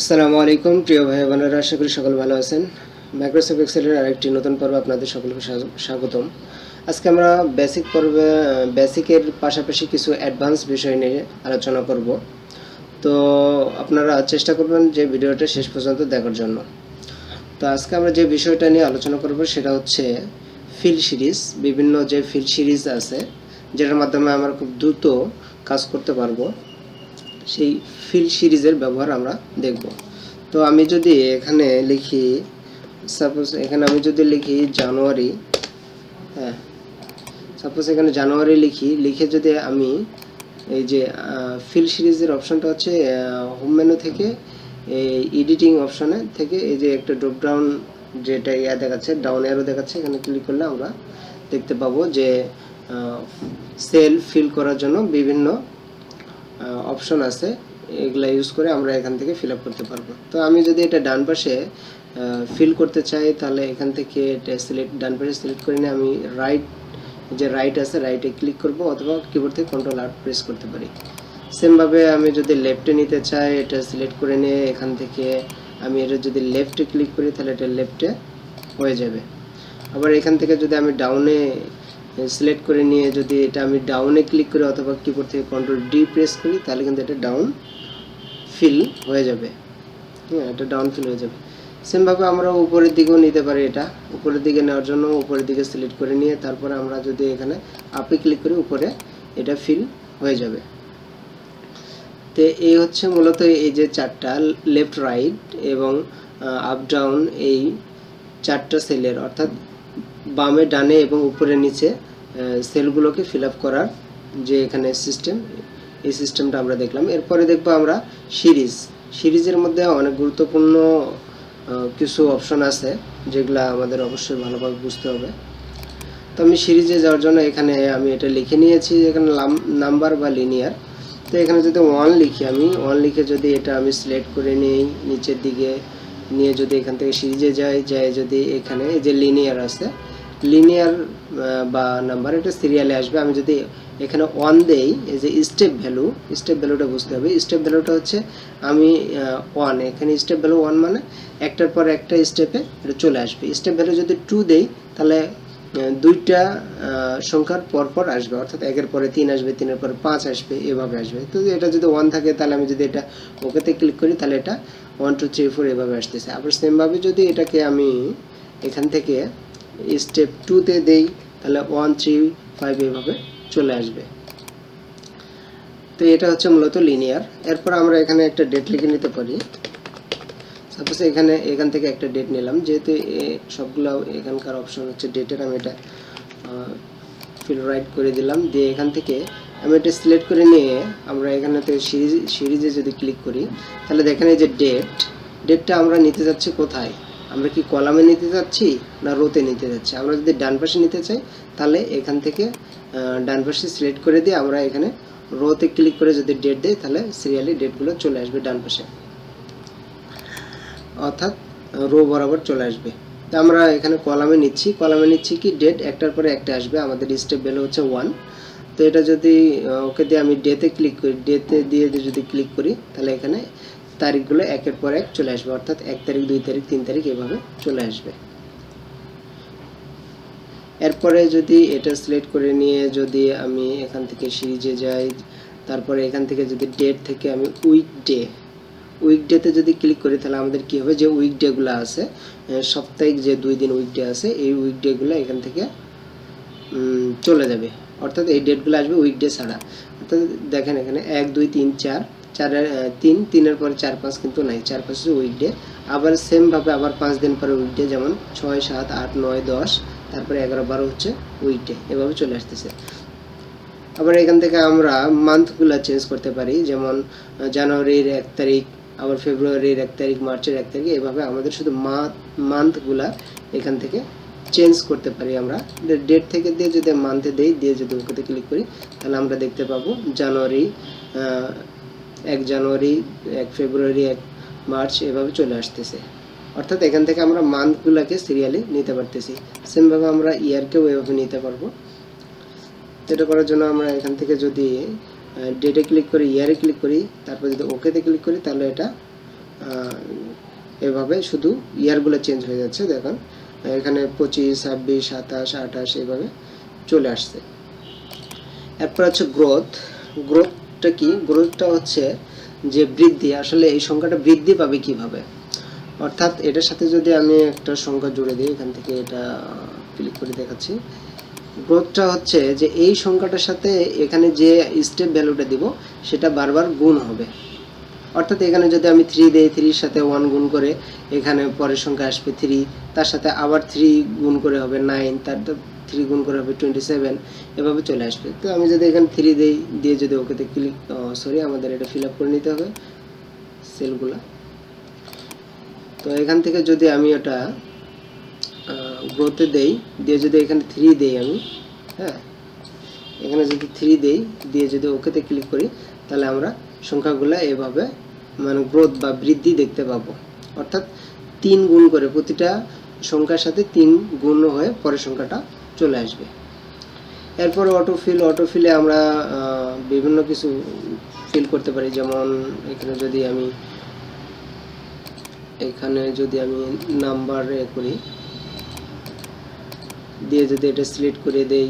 আসসালামু আলাইকুম, প্রিয় ভাই বোনেরা আশা করি সকল ভালো আছেন। মাইক্রোসফট এক্সেলের আরেকটি নতুন পর্ব আপনাদের সকলকে স্বাগ- স্বাগতম। আজকে আমরা বেসিক পর্বে বেসিকের পাশাপাশি কিছু অ্যাডভান্স বিষয় নিয়ে আলোচনা করব। তো আপনারা চেষ্টা করবেন যে ভিডিওটা শেষ পর্যন্ত দেখার জন্য। তো আজকে আমরা যে বিষয়টা নিয়ে আলোচনা করব সেটা হচ্ছে ফিল সিরিজ বিভিন্ন যে ফিল সিরিজ আছে, যেটার মাধ্যমে আমরা খুব দ্রুত কাজ করতে পারব। সেই ফিল সিরিজের ব্যবহার আমরা দেখব। তো আমি যদি এখানে লিখি সাপোজ এখানে আমি যদি লিখি জানুয়ারি হ্যাঁ সাপোজ এখানে জানুয়ারি লিখি, লিখে যদি আমি এই যে ফিল সিরিজের অপশনটা হচ্ছে হোম মেনু থেকে, এই এডিটিং অপশনে থেকে এই যে একটা ড্রপ ডাউন যেটা ইয়া দেখাচ্ছে ডাউন অ্যারো দেখাচ্ছে, এখানে ক্লিক করলে আমরা দেখতে পাবো যে সেল ফিল করার জন্য বিভিন্ন অপশন আছে, এগুলা ইউজ করে আমরা এখান থেকে ফিল করতে পারব। তো আমি যদি এটা ডান পাশে ফিল করতে চাই, তাহলে এখান থেকে এটা সিলেক্ট ডান পাশে সিলেক্ট করে নিয়ে আমি রাইট যে রাইট আছে রাইটে ক্লিক করব, অথবা কিবোর্ড থেকে কন্ট্রোল আর্ট প্রেস করতে পারি। সেমভাবে আমি যদি লেফটে নিতে চাই, এটা সিলেক্ট করে নিয়ে এখান থেকে আমি এটা যদি লেফটে ক্লিক করি, তাহলে এটা লেফটে হয়ে যাবে। আবার এখান থেকে যদি আমি ডাউনে সিলেক্ট করে নিয়ে যদি এটা আমি ডাউনে ক্লিক করি অথবা কিবোর্ড থেকে কন্ট্রোল ডি প্রেস করি, তাহলে কিন্তু এটা ডাউন ফিল হয়ে যাবে। হ্যাঁ এটা ডাউন ফিল হয়ে যাবে। সেমভাবে আমরা উপরের দিকেও নিতে পারি এটা। উপরের দিকে নেওয়ার জন্য উপরের দিকে সিলেক্ট করে নিয়ে তারপরে আমরা যদি এখানে আপে ক্লিক করি, উপরে এটা ফিল হয়ে যাবে। তো এই হচ্ছে মূলত এই যে চারটা লেফট রাইট এবং আপ ডাউন এই চারটা সেলের অর্থাৎ বামে, ডানে এবং উপরে নিচে সেলগুলোকে ফিল করার যে এখানে সিস্টেম এই সিস্টেমটা আমরা দেখলাম। এরপরে দেখব আমরা সিরিজ। সিরিজের মধ্যে অনেক গুরুত্বপূর্ণ কিছু অপশন আছে, যেগুলা আমাদের অবশ্যই ভালোভাবে বুঝতে হবে। তো আমি সিরিজে যাওয়ার জন্য এখানে আমি এটা লিখে নিয়েছি, এখানে নাম্বার বা লিনিয়ার তো এখানে যদি ওয়ান লিখি আমি ওয়ান লিখে যদি এটা আমি সিলেক্ট করে নিই, নিচের দিকে নিয়ে যদি এখান থেকে সিরিজে যায় যাই যদি এখানে এই যে লিনিয়ার আছে লিনিয়ার বা নাম্বার এটা সিরিয়ালে আসবে। আমি যদি এখানে ওয়ান দেই, এই যে স্টেপ ভ্যালু স্টেপ ভ্যালুটা বুঝতে হবে। স্টেপ ভ্যালুটা হচ্ছে আমি ওয়ান এখানে স্টেপ ভ্যালু ওয়ান মানে একটার পর একটা স্টেপে এটা চলে আসবে। স্টেপ ভ্যালু যদি টু দেই, তাহলে দুইটা সংখ্যার পর পর আসবে। অর্থাৎ একের পরে তিন আসবে, তিনের পরে পাঁচ আসবে, এভাবে আসবে। তো এটা যদি ওয়ান থাকে, তাহলে আমি যদি এটা ওকেতে ক্লিক করি, তাহলে এটা ওয়ান টু থ্রি ফোর এভাবে আসতেছে। আবার সেমভাবে যদি এটাকে আমি এখান থেকে স্টেপ টুতে দেই, তাহলে ওয়ান থ্রি ফাইভ এভাবে চলে আসবে। তো এটা হচ্ছে মূলত লিনিয়ার এরপর আমরা এখানে একটা ডেট লিখে নিতে পারি। সাপোজ এখানে, এখান থেকে একটা ডেট নিলাম। যেহেতু সবগুলো এখানকার অপশন হচ্ছে ডেটের আমি এটা ফিল রাইট করে দিলাম। দিয়ে এখান থেকে আমি এটা সিলেক্ট করে নিয়ে আমরা এখানে থেকে সিরিজ সিরিজে যদি ক্লিক করি, তাহলে দেখেন এই যে ডেট ডেটটা আমরা নিতে যাচ্ছি কোথায়? আমরা কি কলামে নিতে যাচ্ছি না রোতে নিতে যাচ্ছি? আমরা যদি ডান পাশে নিতে চাই, তাহলে এখান থেকে ডান পাশে সিলেক্ট করে দিয়ে আমরা এখানে রোতে ক্লিক করে যদি ডেট দেই, তাহলে সিরিয়ালি ডেটগুলো চলে আসবে ডান পাশে। অর্থাৎ রো বরাবর চলে আসবে। তো আমরা এখানে কলামে নিচ্ছি। কলামে নিচ্ছি কি? ডেট একটার পরে একটা আসবে। আমাদের স্টেপ ভ্যালু হচ্ছে ওয়ান তো এটা যদি ওকে দিয়ে আমি ডেতে ক্লিক করি ডেতে দিয়ে যদি ক্লিক করি, তাহলে এখানে তারিখগুলো একের পর এক চলে আসবে। অর্থাৎ এক তারিখ, দুই তারিখ, তিন তারিখ এভাবে চলে আসবে। এরপরে যদি এটা সিলেক্ট করে নিয়ে যদি আমি এখান থেকে সিরিজে যাই, তারপরে এখান থেকে যদি ডেট থেকে আমি উইক ডে উইকডেতে যদি ক্লিক করি, তাহলে আমাদের কি হবে? যে উইকডেগুলো আছে সাপ্তাহিক যে দুই দিন উইকডে আছে, এই উইকডেগুলো এখান থেকে চলে যাবে। অর্থাৎ এই ডেটগুলো আসবে উইকডে ছাড়া। অর্থাৎ দেখেন এখানে এক, দুই, তিন, চার। চারের তিন, তিনের পরে চার, পাঁচ কিন্তু নাই। চার, পাঁচ উইকডে আবার সেমভাবে আবার পাঁচ দিন পরে উইকডে যেমন ছয়, সাত, আট, নয়, দশ, তারপরে এগারো, বারো হচ্ছে উইকডে এভাবে চলে আসতেছে। আবার এখান থেকে আমরা মান্থগুলো চেঞ্জ করতে পারি। যেমন জানুয়ারির এক তারিখ, আবার ফেব্রুয়ারির এক তারিখ মার্চের এক তারিখ, এভাবে আমাদের শুধু মান্থগুলা এখান থেকে চেঞ্জ করতে পারি আমরা। ডেট থেকে দিয়ে যদি মান্থে দেই, দিয়ে যদি ওকেতে ক্লিক করি, তাহলে আমরা দেখতে পাবো জানুয়ারি এক জানুয়ারি এক ফেব্রুয়ারি এক মার্চ এভাবে চলে আসতেছে। অর্থাৎ এখান থেকে আমরা মান্থগুলোকে সিরিয়ালি নিতে পারতেছি। সেমভাবে আমরা ইয়ারকেও এভাবে নিতে পারব। এটা করার জন্য আমরা এখান থেকে যদি ডেটে ক্লিক করি ইয়ারে ক্লিক করি, তারপর যদি ওকেতে ক্লিক করি, তাহলে এটা এভাবে শুধু ইয়ারগুলো চেঞ্জ হয়ে যাচ্ছে, দেখুন। এখানে পঁচিশ, ছাব্বিশ, সাতাশ, আঠাশ এভাবে চলে আসছে। এরপর হচ্ছে গ্রোথ গ্রোথটা কি? গ্রোথটা হচ্ছে যে বৃদ্ধি। আসলে এই সংখ্যাটা বৃদ্ধি পাবে কীভাবে? অর্থাৎ এটার সাথে যদি আমি একটা সংখ্যা জুড়ে দিই, এখান থেকে এটা ক্লিক করে দেখাচ্ছি। গ্রোথটা হচ্ছে যে এই সংখ্যাটার সাথে এখানে যে স্টেপ ভ্যালুটা দিব, সেটা বারবার গুণ হবে। অর্থাৎ এখানে যদি আমি থ্রি দেই থ্রির সাথে ওয়ান গুণ করে, এখানে পরের সংখ্যা আসবে থ্রি তার সাথে আবার থ্রি গুণ করে হবে নাইন তার থ্রি গুণ করে হবে টোয়েন্টি সেভেন এভাবে চলে আসবে। তো আমি যদি এখানে থ্রি দেই, দিয়ে যদি ওকেতে ক্লিক সরি আমাদের এটা ফিল আপ করে নিতে হবে সেলগুলা তো এখান থেকে যদি আমি ওটা গ্রোথে দেই, দিয়ে যদি এখানে থ্রি দেই আমি হ্যাঁ এখানে যদি থ্রি দেই, দিয়ে যদি ওকেতে ক্লিক করি, তাহলে আমরা সংখ্যাগুলো এভাবে মানে গ্রোথ বা বৃদ্ধি দেখতে পাবো। অর্থাৎ তিন গুণ করে প্রতিটা সংখ্যার সাথে তিন গুণ হয়ে পরের সংখ্যাটা চলে আসবে। এরপর অটোফিল অটোফিলে আমরা বিভিন্ন কিছু ফিল করতে পারি। যেমন এখানে যদি আমি, এখানে যদি আমি নাম্বার এ করি, দিয়ে যদি এটা সিলেক্ট করে দেই,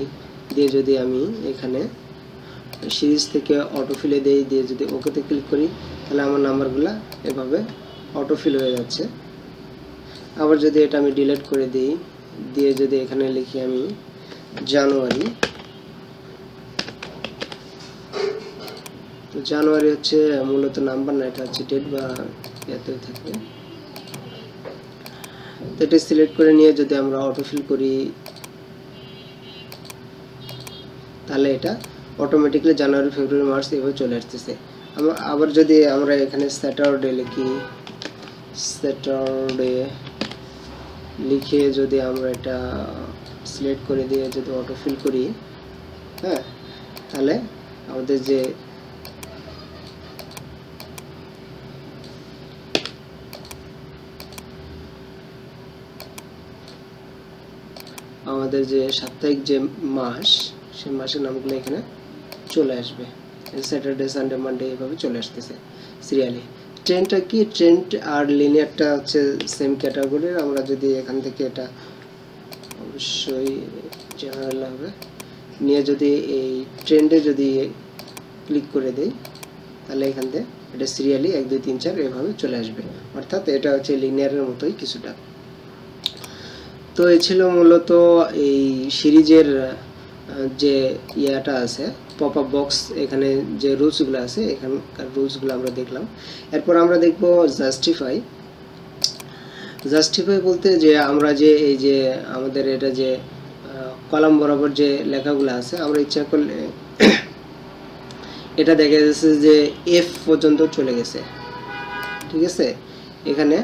দিয়ে যদি আমি এখানে সিরিজ থেকে অটোফিলে দেই, দিয়ে যদি ওকেতে ক্লিক করি, তাহলে আমার নাম্বারগুলো এভাবে অটোফিল হয়ে যাচ্ছে। আবার যদি এটা আমি ডিলিট করে দিই, দিয়ে যদি এখানে লিখি আমি জানুয়ারি তো জানুয়ারি হচ্ছে মূলত নাম্বার না, এটা হচ্ছে ডেট বা ইয়াতে থাকবে। তো এটা সিলেক্ট করে নিয়ে যদি আমরা অটোফিল করি, তাহলে এটা অটোমেটিকলি জানুয়ারি ফেব্রুয়ারি মার্চ এভাবে চলে আসতেছে। আবার যদি আমরা এখানে স্যাটারডে লিখি স্যাটারডে লিখে যদি আমরা এটা সিলেক্ট করে দিয়ে যদি অটোফিল করি হ্যাঁ তাহলে আমাদের যে আমাদের যে সাপ্তাহিক যে মাস, সেই মাসের নামগুলো এখানে চলে আসবে। স্যাটারডে সানডে মানডে এভাবে চলে আসতেছে সিরিয়ালি ট্রেনটা কি? ট্রেন্ড আর লিনিয়ারটা হচ্ছে সেম ক্যাটাগরির আমরা যদি এখান থেকে এটা অবশ্যই জেনারেল হবে। নিয়ে যদি এই ট্রেন্ডে যদি ক্লিক করে দেই, তাহলে এখান থেকে এটা সিরিয়ালি এক, দুই, তিন, চার এভাবে চলে আসবে। অর্থাৎ এটা হচ্ছে লিনিয়ারের মতোই কিছুটা। তো এ ছিল মূলত এই সিরিজের যে ইয়াটা আছে পপ আপ বক্স এখানে যে রুলসগুলো আছে, এখানকার রুলসগুলো আমরা দেখলাম। এরপর আমরা দেখব জাস্টিফাই জাস্টিফাই বলতে যে আমরা যে এই যে আমাদের এটা যে কলাম বরাবর যে লেখাগুলো আছে, আমরা ইচ্ছা করলে এটা দেখা যাচ্ছে যে এফ পর্যন্ত চলে গেছে। ঠিক আছে? এখানে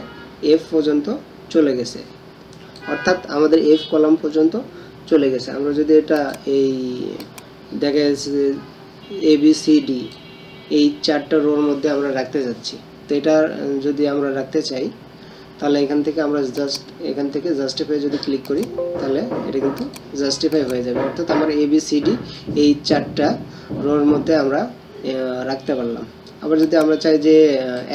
এফ পর্যন্ত চলে গেছে। অর্থাৎ আমাদের এফ কলাম পর্যন্ত চলে গেছে। আমরা যদি এটা এই দেখা যাচ্ছে এ বি সি ডি এই চারটা রোর মধ্যে আমরা রাখতে যাচ্ছি। তো এটা যদি আমরা রাখতে চাই, তাহলে এখান থেকে আমরা জাস্ট এখান থেকে জাস্টিফাই যদি ক্লিক করি, তাহলে এটা কিন্তু জাস্টিফাই হয়ে যাবে। অর্থাৎ আমার এ বি সি ডি এই চারটা রোর মধ্যে আমরা রাখতে পারলাম। আবার যদি আমরা চাই যে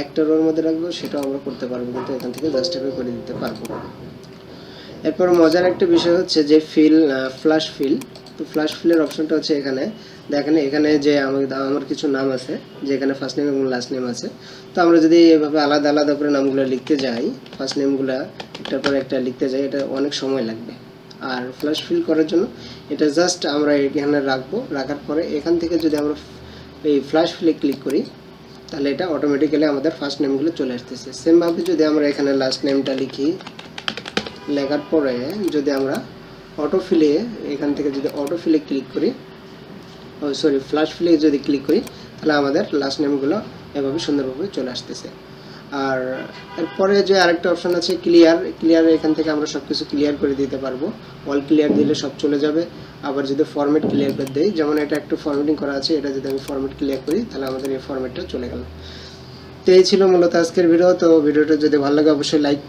একটা রোর মধ্যে রাখব, সেটাও আমরা করতে পারব, কিন্তু এখান থেকে জাস্টিফাই করে দিতে পারব এরপর মজার একটা বিষয় হচ্ছে যে ফিল ফ্ল্যাশ ফিল তো ফ্ল্যাশ ফিলের অপশনটা হচ্ছে এখানে। দেখেন, এখানে যে আমার আমার কিছু নাম আছে, যে এখানে ফার্স্ট নেম এবং লাস্ট নেম আছে। তো আমরা যদি এভাবে আলাদা আলাদা করে নামগুলো লিখতে যাই ফার্স্ট নেমগুলো একটার পর একটা লিখতে যাই, এটা অনেক সময় লাগবে। আর ফ্ল্যাশ ফিল করার জন্য এটা জাস্ট আমরা এখানে রাখব। রাখার পরে এখান থেকে যদি আমরা এই ফ্ল্যাশ ফিলে ক্লিক করি, তাহলে এটা অটোমেটিক্যালি আমাদের ফার্স্ট নেমগুলো চলে আসতেছে। সেমভাবে যদি আমরা এখানে লাস্ট নেমটা লিখি, লেখার পরে যদি আমরা অটোফিলে এখান থেকে যদি অটোফিলে ক্লিক করি সরি ফ্ল্যাশ ফিলে যদি ক্লিক করি, তাহলে আমাদের লাস্ট নেমগুলো এভাবে সুন্দরভাবে চলে আসতেছে। আর এরপরে যে আরেকটা অপশন আছে ক্লিয়ার ক্লিয়ার এখান থেকে আমরা সব কিছু ক্লিয়ার করে দিতে পারব। অল ক্লিয়ার দিলে সব চলে যাবে। আবার যদি ফরম্যাট ক্লিয়ার করে দেই, যেমন এটা একটু ফরম্যাটিং করা আছে, এটা যদি আমি ফরম্যাট ক্লিয়ার করি, তাহলে আমাদের এই ফরম্যাটটা চলে গেল। তো এই ছিল মূলত আজকের ভিডিও তো ভিডিওটা যদি ভালো লাগে, অবশ্যই লাইক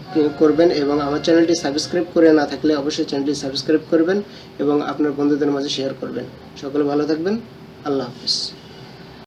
করবেন এবং আমার চ্যানেলটি সাবস্ক্রাইব করে না থাকলে অবশ্যই চ্যানেলটি সাবস্ক্রাইব করবেন এবং আপনার বন্ধুদের মাঝে শেয়ার করবেন। সকলে ভালো থাকবেন। আল্লাহ হাফিজ।